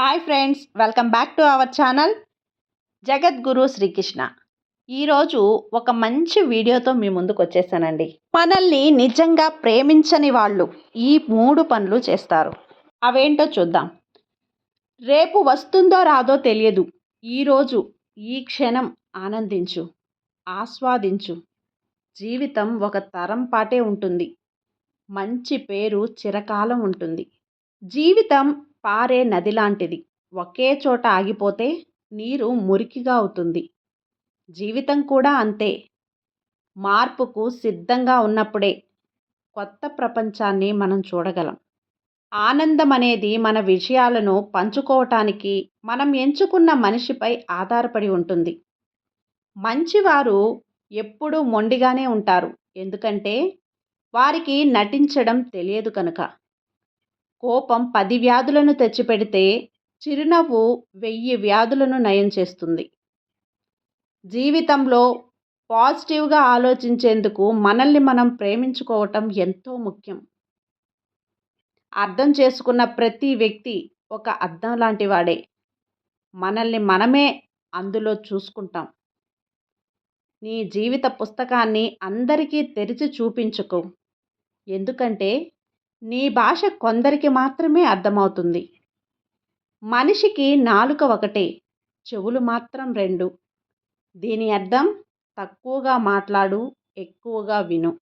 Hi friends welcome back to our channel Jagadguru Srikrishna ఈరోజు ఒక మంచి వీడియోతో మీ ముందుకు వచ్చేసానండి. మనల్ని నిజంగా ప్రేమించని వాళ్ళు ఈ మూడు పనులు చేస్తారు. అవేంటో చూద్దాం. రేపు వస్తుందో రాదో తెలియదు. ఈరోజు ఈ క్షణం ఆనందించు ఆస్వాదించు. జీవితం ఒక తరం పాటే ఉంటుంది. మంచి పేరు చిరకాలం ఉంటుంది. జీవితం పారే నది లాంటిది ఒకే చోట ఆగిపోతే నీరు మురికిగా అవుతుంది. జీవితం కూడా అంతే. మార్పుకు సిద్ధంగా ఉన్నప్పుడే కొత్త ప్రపంచాన్ని మనం చూడగలం. ఆనందం అనేది మన విషయాలను పంచుకోవటానికి మనం ఎంచుకున్న మనిషిపై ఆధారపడి ఉంటుంది. మంచివారు ఎప్పుడూ మొండిగానే ఉంటారు. ఎందుకంటే వారికి నటించడం తెలియదు కనుక. కోపం పది వ్యాధులను తెచ్చిపెడితే చిరునవ్వు వెయ్యి వ్యాధులను నయం చేస్తుంది. జీవితంలో పాజిటివ్గా ఆలోచించేందుకు మనల్ని మనం ప్రేమించుకోవటం ఎంతో ముఖ్యం. అర్థం చేసుకున్న ప్రతి వ్యక్తి ఒక అర్థం లాంటి వాడే మనల్ని మనమే అందులో చూసుకుంటాం. నీ జీవిత పుస్తకాన్ని అందరికీ తెరిచి చూపించుకో. ఎందుకంటే నీ భాష కొందరికి మాత్రమే అర్థమవుతుంది. మనిషికి నాలుక ఒకటే చెవులు మాత్రం రెండు. దీని అర్థం తక్కువగా మాట్లాడు ఎక్కువగా విను.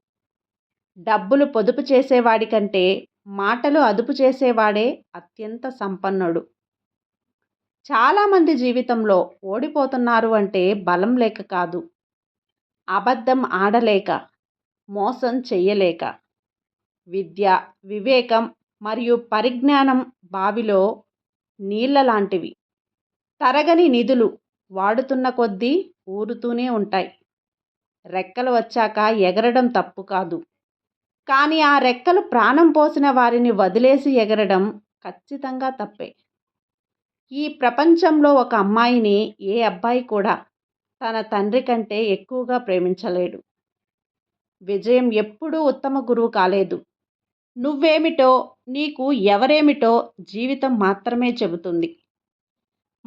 డబ్బులు పొదుపు చేసేవాడి కంటే మాటలు అదుపు చేసేవాడే అత్యంత సంపన్నుడు. చాలామంది జీవితంలో ఓడిపోతున్నారు అంటే బలం లేక కాదు. అబద్ధం ఆడలేక మోసం చెయ్యలేక. విద్య వివేకం మరియు పరిజ్ఞానం బావిలో నీళ్ళ లాంటివి తరగని నిధులు వాడుతున్న కొద్దీ ఊరుతూనే ఉంటాయి. రెక్కలు వచ్చాక ఎగరడం తప్పు కాదు. కానీ ఆ రెక్కలు ప్రాణం పోసిన వారిని వదిలేసి ఎగరడం ఖచ్చితంగా తప్పే. ఈ ప్రపంచంలో ఒక అమ్మాయిని ఏ అబ్బాయి కూడా తన తండ్రి కంటే ఎక్కువగా ప్రేమించలేడు. విజయం ఎప్పుడూ ఉత్తమ గురువు కాలేదు. నువ్వేమిటో నీకు ఎవరేమిటో జీవితం మాత్రమే చెబుతుంది.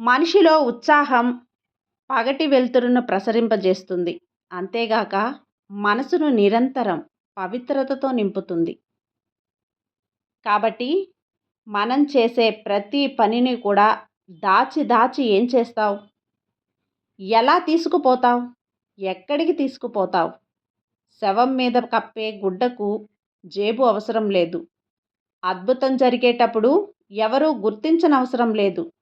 మనిషిలో ఉత్సాహం పగటి వెలుతురును ప్రసరింపజేస్తుంది. అంతేగాక మనసును నిరంతరం పవిత్రతతో నింపుతుంది. కాబట్టి మనం చేసే ప్రతి పనిని కూడా దాచి దాచి ఏం చేస్తావు? ఎలా తీసుకుపోతావు? ఎక్కడికి తీసుకుపోతావు? శవం మీద కప్పే గుడ్డకు జేబు అవసరం లేదు. అద్భుతం జరిగేటప్పుడు ఎవరూ గుర్తించనవసరం లేదు.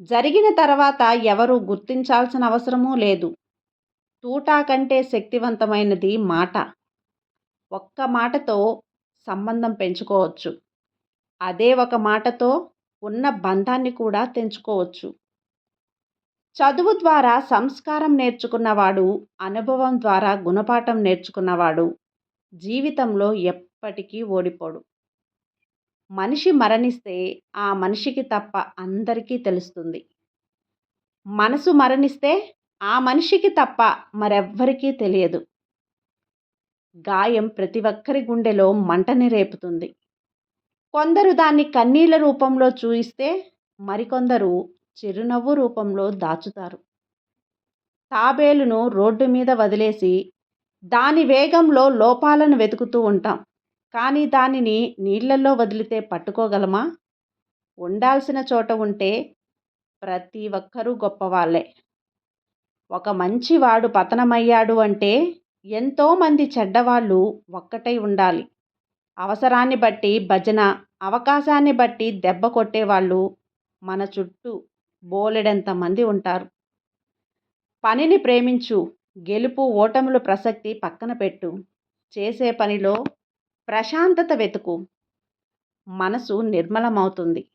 జరిగిన తర్వాత ఎవరు గుర్తించాల్సిన అవసరమూ లేదు. తూటా కంటే శక్తివంతమైనది మాట. ఒక్క మాటతో సంబంధం పెంచుకోవచ్చు. అదే ఒక మాటతో ఉన్న బంధాన్ని కూడా తెంచుకోవచ్చు. చదువు ద్వారా సంస్కారం నేర్చుకున్నవాడు అనుభవం ద్వారా గుణపాఠం నేర్చుకున్నవాడు జీవితంలో ఎప్పటికీ ఓడిపోడు. మనిషి మరణిస్తే ఆ మనిషికి తప్ప అందరికీ తెలుస్తుంది. మనసు మరణిస్తే ఆ మనిషికి తప్ప మరెవ్వరికీ తెలియదు. గాయం ప్రతి ఒక్కరి గుండెలో మంటని రేపుతుంది. కొందరు దాన్ని కన్నీళ్ళ రూపంలో చూయిస్తే మరికొందరు చిరునవ్వు రూపంలో దాచుతారు. తాబేలును రోడ్డు మీద వదిలేసి దాని వేగంలో లోపాలను వెతుకుతూ ఉంటాం. కానీ దానిని నీళ్ళల్లో వదిలితే పట్టుకోగలమా? ఉండాల్సిన చోట ఉంటే ప్రతి ఒక్కరూ గొప్పవాళ్ళే. ఒక మంచివాడు పతనమయ్యాడు అంటే ఎంతోమంది చెడ్డవాళ్ళు ఒక్కటై ఉండాలి. అవసరాన్ని బట్టి భజన అవకాశాన్ని బట్టి దెబ్బ కొట్టేవాళ్ళు మన చుట్టూ బోలెడంత మంది ఉంటారు. పనిని ప్రేమించు గెలుపు ఓటములు ప్రసక్తి పక్కన పెట్టు. చేసే పనిలో ప్రశాంతత వెతుకు. మనసు నిర్మలమవుతుంది.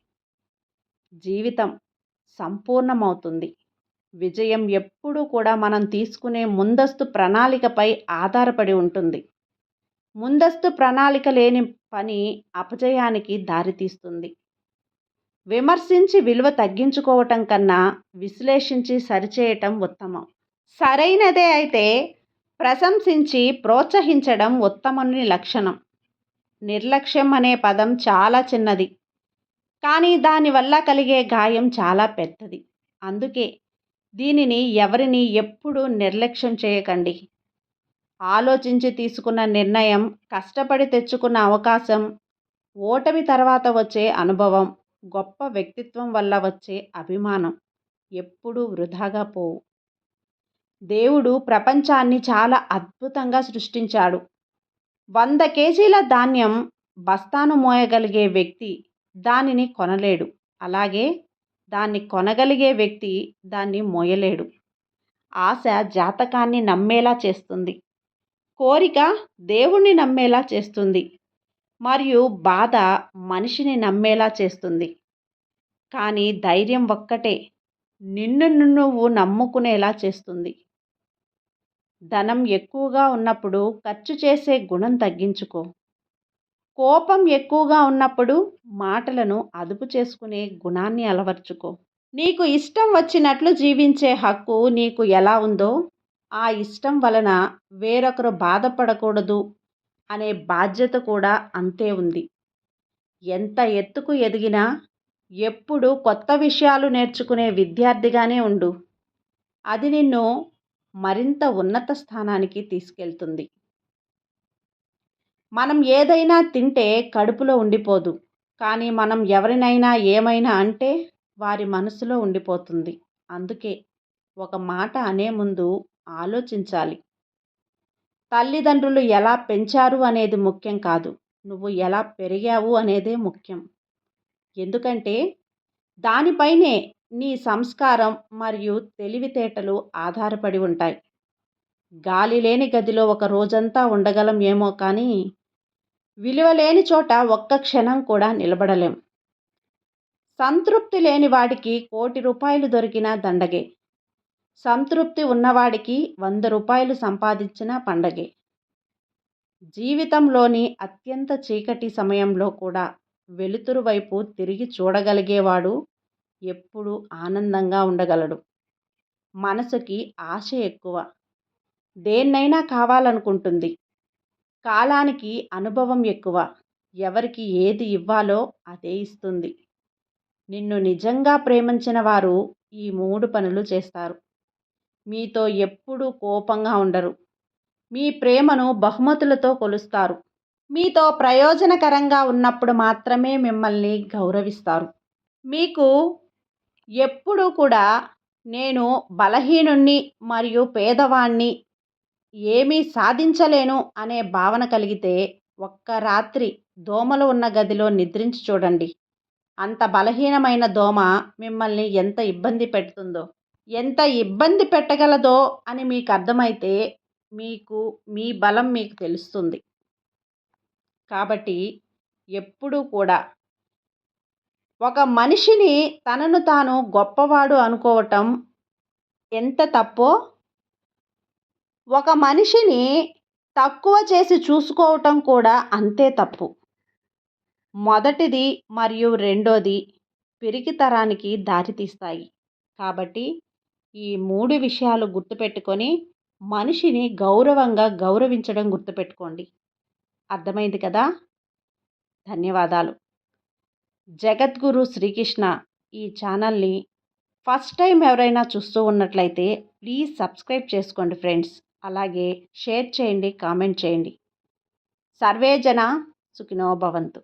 జీవితం సంపూర్ణమవుతుంది. విజయం ఎప్పుడూ కూడా మనం తీసుకునే ముందస్తు ప్రణాళికపై ఆధారపడి ఉంటుంది. ముందస్తు ప్రణాళిక లేని పని అపజయానికి దారితీస్తుంది. విమర్శించి విలువ తగ్గించుకోవటం కన్నా విశ్లేషించి సరిచేయటం ఉత్తమం. సరైనదే అయితే ప్రశంసించి ప్రోత్సహించడం ఉత్తమని లక్షణం. నిర్లక్ష్యం అనే పదం చాలా చిన్నది. కానీ దానివల్ల కలిగే గాయం చాలా పెద్దది. అందుకే దీనిని ఎవరిని ఎప్పుడూ నిర్లక్ష్యం చేయకండి. ఆలోచించి తీసుకున్న నిర్ణయం కష్టపడి తెచ్చుకున్న అవకాశం ఓటమి తర్వాత వచ్చే అనుభవం గొప్ప వ్యక్తిత్వం వల్ల వచ్చే అభిమానం ఎప్పుడూ వృధాగా పోవు. దేవుడు ప్రపంచాన్ని చాలా అద్భుతంగా సృష్టించాడు. వంద కేజీల ధాన్యం బస్తాను మోయగలిగే వ్యక్తి దానిని కొనలేడు. అలాగే దాన్ని కొనగలిగే వ్యక్తి దాన్ని మోయలేడు. ఆశ జాతకాన్ని నమ్మేలా చేస్తుంది. కోరిక దేవుణ్ణి నమ్మేలా చేస్తుంది. మరియు బాధ మనిషిని నమ్మేలా చేస్తుంది. కానీ ధైర్యం ఒక్కటే నిన్ను నువ్వు నమ్ముకునేలా చేస్తుంది. ధనం ఎక్కువగా ఉన్నప్పుడు ఖర్చు చేసే గుణం తగ్గించుకో. కోపం ఎక్కువగా ఉన్నప్పుడు మాటలను అదుపు చేసుకునే గుణాన్ని అలవర్చుకో. నీకు ఇష్టం వచ్చినట్లు జీవించే హక్కు నీకు ఎలా ఉందో ఆ ఇష్టం వలన వేరొకరు బాధపడకూడదు అనే బాధ్యత కూడా అంతే ఉంది. ఎంత ఎత్తుకు ఎదిగినా ఎప్పుడు కొత్త విషయాలు నేర్చుకునే విద్యార్థిగానే ఉండు. అది నిన్ను మరింత ఉన్నత స్థానానికి తీసుకెళ్తుంది. మనం ఏదైనా తింటే కడుపులో ఉండిపోదు. కానీ మనం ఎవరినైనా ఏమైనా అంటే వారి మనసులో ఉండిపోతుంది. అందుకే ఒక మాట అనే ముందు ఆలోచించాలి. తల్లిదండ్రులు ఎలా పెంచారు అనేది ముఖ్యం కాదు. నువ్వు ఎలా పెరిగావు అనేదే ముఖ్యం. ఎందుకంటే దానిపైనే నీ సంస్కారం మరియు తెలివితేటలు ఆధారపడి ఉంటాయి. గాలి లేని గదిలో ఒక రోజంతా ఉండగలం ఏమో కానీ విలువ లేని చోట ఒక్క క్షణం కూడా నిలబడలేం. సంతృప్తి లేని వాడికి కోటి రూపాయలు దొరికిన దండగే. సంతృప్తి ఉన్నవాడికి వంద రూపాయలు సంపాదించిన పండగే. జీవితంలోని అత్యంత చీకటి సమయంలో కూడా వెలుతురు వైపు తిరిగి చూడగలిగేవాడు ఎప్పుడూ ఆనందంగా ఉండగలడు. మనసుకి ఆశ ఎక్కువ. దేన్నైనా కావాలనుకుంటుంది. కాలానికి అనుభవం ఎక్కువ. ఎవరికి ఏది ఇవ్వాలో అదే ఇస్తుంది. నిన్ను నిజంగా ప్రేమించిన వారు ఈ మూడు పనులు చేస్తారు. మీతో ఎప్పుడూ కోపంగా ఉండరు. మీ ప్రేమను బహుమతులతో కొలుస్తారు. మీతో ప్రయోజనకరంగా ఉన్నప్పుడు మాత్రమే మిమ్మల్ని గౌరవిస్తారు. మీకు ఎప్పుడూ కూడా నేను బలహీనుణ్ణి మరియు పేదవాణ్ణి ఏమీ సాధించలేను అనే భావన కలిగితే ఒక్క రాత్రి దోమలు ఉన్న గదిలో నిద్రించి చూడండి. అంత బలహీనమైన దోమ మిమ్మల్ని ఎంత ఇబ్బంది పెడుతుందో. ఎంత ఇబ్బంది పెట్టగలదో అని మీకు అర్థమైతే మీకు మీ బలం మీకు తెలుస్తుంది. కాబట్టి ఎప్పుడూ కూడా ఒక మనిషిని తనను తాను గొప్పవాడు అనుకోవటం ఎంత తప్పో ఒక మనిషిని తక్కువ చేసి చూసుకోవటం కూడా అంతే తప్పు. మొదటిది మరియు రెండోది పిరికితరానికి దారితీస్తాయి కాబట్టి ఈ మూడు విషయాలు గుర్తుపెట్టుకొని మనిషిని గౌరవంగా గౌరవించడం గుర్తుపెట్టుకోండి. అర్థమైంది కదా? ధన్యవాదాలు. జగద్గురు శ్రీకృష్ణ ఈ ఛానల్ని ఫస్ట్ టైం ఎవరైనా చూస్తూ ఉన్నట్లయితే ప్లీజ్ సబ్స్క్రైబ్ చేసుకోండి ఫ్రెండ్స్. అలాగే షేర్ చేయండి కామెంట్ చేయండి. సర్వే జన సుఖినో భవంతు.